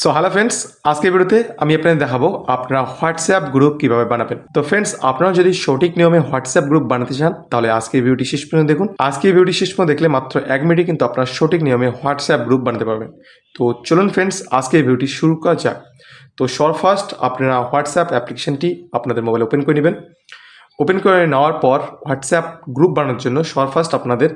So hello friends আজকের ভিডিওতে আমি আপনাদের দেখাবো আপনারা হোয়াটসঅ্যাপ গ্রুপ কীভাবে বানাবেন। তো ফ্রেন্ডস আপনারা যদি সঠিক নিয়মে হোয়াটসঅ্যাপ গ্রুপ বানাতে চান, তাহলে আজকের ভিডিওটি শেষ পর্যন্ত দেখুন। আজকের ভিডিওটি শেষ পর্যন্ত দেখলে মাত্র এক মিনিটে কিন্তু আপনারা সঠিক নিয়মে হোয়াটসঅ্যাপ গ্রুপ বানাতে পারবেন। তো চলুন ফ্রেন্ডস আজকের ভিডিওটি শুরু করা যাক। তো সর ফার্স্ট আপনারা হোয়াটসঅ্যাপ অ্যাপ্লিকেশনটি আপনাদের মোবাইলে ওপেন করে নেবেন। ওপেন করে নেওয়ার পর হোয়াটসঅ্যাপ গ্রুপ বানানোর জন্য সর ফার্স্ট আপনাদের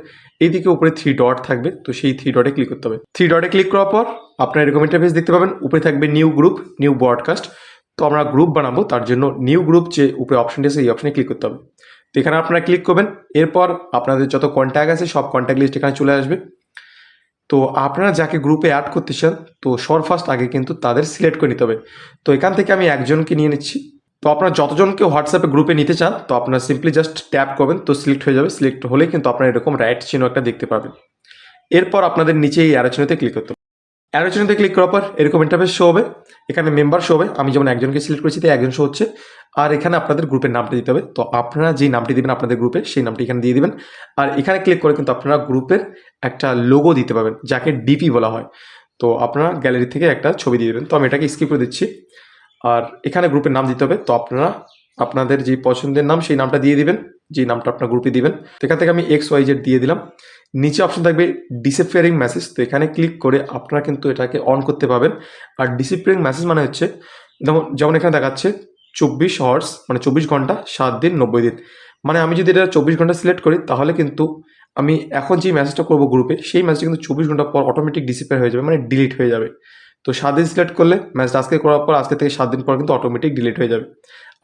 এইদিকে উপরে থ্রি ডট থাকবে। তো সেই থ্রি ডটে ক্লিক করতে হবে। থ্রি ডটে ক্লিক করার পর আপনার এরকম ইন্টারফেস দেখতে পাবেন। উপরে থাকবে নিউ গ্রুপ নিউ ব্রডকাস্ট তো আমরা গ্রুপ বানাবো। তার জন্য নিউ গ্রুপ যে উপরে অপশনটি আছে এই অপশনে ক্লিক করতে হবে। তো এখানে আপনারা ক্লিক করবেন। এরপর আপনাদের যত কন্ট্যাক্ট আছে, সব কন্ট্যাক্ট লিস্ট এখানে চলে আসবে। তো আপনারা যাকে গ্রুপে অ্যাড করতে চান, তো সর ফার্স্ট আগে কিন্তু তাদের সিলেক্ট করে নিতে হবে। তো এখান থেকে আমি একজনকে নিয়ে নিচ্ছি। তো আপনারা যতজনকে হোয়াটসঅ্যাপে গ্রুপে নিতে চান, তো আপনারা সিম্পলি জাস্ট ট্যাপ করবেন, তো সিলেক্ট হয়ে যাবে। সিলেক্ট হলেই কিন্তু আপনারা এরকম রাইট চিহ্ন একটা দেখতে পাবেন। এরপর আপনাদের নিচে এই অ্যারোচনেতে ক্লিক করতে হবে। অ্যারোচনেতে ক্লিক করার পর এরকম ইন্টারফেস শো হবে। এখানে মেম্বার শো হবে। আমি যেমন একজনকে সিলেক্ট করেছি, তাই একজন শো হচ্ছে। আর এখানে আপনাদের গ্রুপের নামটা দিতে হবে। তো আপনারা যেই নামটি দিবেন আপনাদের গ্রুপে সেই নামটি এখানে দিয়ে দিবেন। আর এখানে ক্লিক করে কিন্তু আপনারা গ্রুপের একটা লোগো দিতে পারবেন, যাকে ডিপি বলা হয়। তো আপনারা গ্যালারি থেকে একটা ছবি দিয়ে দেবেন। তো আমি এটাকে স্কিপ করে দিচ্ছি। আর এখানে গ্রুপের নাম দিতে হবে। তো আপনারা আপনাদের যে পছন্দের নাম, সেই নামটা দিয়ে দিবেন। যে নামটা আপনার গ্রুপে দিবেন। তো এখান থেকে আমি এক্স ওয়াই জেড দিয়ে দিলাম। নিচে অপশন থাকবে ডিসিফারিং মেসেজ তো এখানে ক্লিক করে আপনারা কিন্তু এটাকে অন করতে পারবেন। আর ডিসিফারিং মেসেজ মানে হচ্ছে, যেমন যেমন এখানে দেখাচ্ছে, চব্বিশ হর্স মানে চব্বিশ ঘণ্টা, সাত দিন, নব্বই দিন। মানে আমি যদি এটা চব্বিশ ঘণ্টা সিলেক্ট করি, তাহলে কিন্তু আমি এখন যে মেসেজটা করব গ্রুপে সেই মেসেজটা কিন্তু চব্বিশ ঘণ্টা পর অটোমেটিক ডিসিপেয়ার হয়ে যাবে মানে ডিলিট হয়ে যাবে। তো সাত দিন সিলেক্ট করলে ম্যাচটা আজকে করার পর আজকে থেকে সাত দিন পর কিন্তু অটোমেটিক ডিলিট হয়ে যাবে।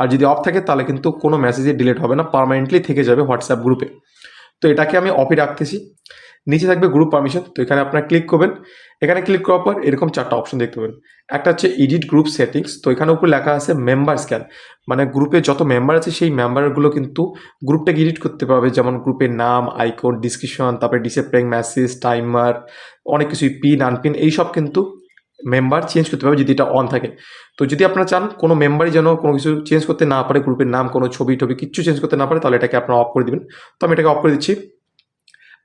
আর যদি অফ থাকে তাহলে কিন্তু কোনো মেসেজে ডিলিট হবে না পারমানেন্টলি থেকে যাবে হোয়াটসঅ্যাপ গ্রুপে তো এটাকে আমি অফই রাখতেছি। নিচে থাকবে গ্রুপ পারমিশন তো এখানে আপনারা ক্লিক করবেন। এখানে ক্লিক করার পর এরকম চারটা অপশন দেখতে পাবেন। একটা হচ্ছে এডিট গ্রুপ সেটিংস তো এখানে উপরে লেখা আছে মেম্বার স্ক্যান মানে গ্রুপে যত মেম্বার আছে সেই মেম্বারগুলো কিন্তু গ্রুপটাকে এডিট করতে পারবে। যেমন গ্রুপের নাম আইকন ডিসক্রিপশন তারপরে ডিসেপ্লেইং মেসেজ টাইমার অনেক কিছুই পিন আনপিন এইসব কিন্তু মেম্বার চেঞ্জ করতে পারবে যদি এটা অন থাকে। তো যদি আপনারা চান কোনো মেম্বারই যেন কোনো কিছু চেঞ্জ করতে না পারে গ্রুপের নাম, কোনো ছবি টবি কিচ্ছু চেঞ্জ করতে না পারে, তাহলে এটাকে আপনারা অফ করে দেবেন। তো আমি এটাকে অফ করে দিচ্ছি।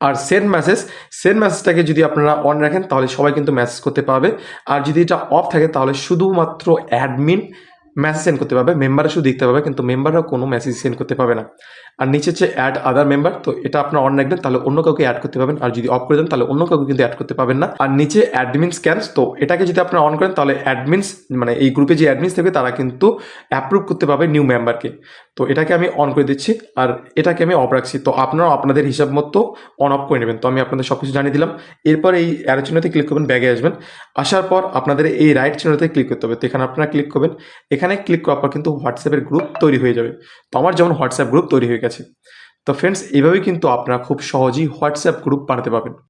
আর সেন্ড মেসেজ সেন্ড মেসেজটাকে যদি আপনারা অন রাখেন, তাহলে সবাই কিন্তু মেসেজ করতে পারবে। আর যদি এটা অফ থাকে, তাহলে শুধুমাত্র অ্যাডমিন মেসেজ সেন্ড করতে পারবে মেম্বাররা শুধু দেখতে পাবে, কিন্তু মেম্বাররা কোনো মেসেজ সেন্ড করতে পারবে না। আর নিচে হচ্ছে অ্যাড আদার মেম্বার তো এটা আপনার অন রাখবেন, তাহলে অন্য কাউকে অ্যাড করতে পারবেন। আর যদি অফ করে দেন, তাহলে অন্য কাউকে কিন্তু অ্যাড করতে পারবেন না। আর নিচে অ্যাডমিন স্ক্যানস তো এটাকে যদি আপনারা অন করেন, তাহলে অ্যাডমিনস মানে এই গ্রুপে যে অ্যাডমিনস থাকবে তারা কিন্তু অ্যাপ্রুভ করতে পারবে নিউ মেম্বারকে তো এটাকে আমি অন করে দিচ্ছি, আর এটাকে আমি অফ রাখছি। তো আপনারাও আপনাদের হিসাব মতো অন অফ করে নেবেন। তো আমি আপনাদের সব কিছু জানিয়ে দিলাম। এরপর এই অ্যারো চিহ্নতে ক্লিক করবেন ব্যাগে আসবেন। আসার পর আপনাদের এই রাইট চিহ্নতে ক্লিক করতে হবে। তো এখানে আপনারা ক্লিক করবেন। এখানে ক্লিক করার পর কিন্তু হোয়াটসঅ্যাপের গ্রুপ তৈরি হয়ে যাবে। তো আমার যেমন হোয়াটসঅ্যাপ গ্রুপ তৈরি হয়ে গেছে। তো ফ্রেন্ডস এইভাবেই কিন্তু আপনারা খুব সহজেই হোয়াটসঅ্যাপ গ্রুপ বানাতে পারবেন।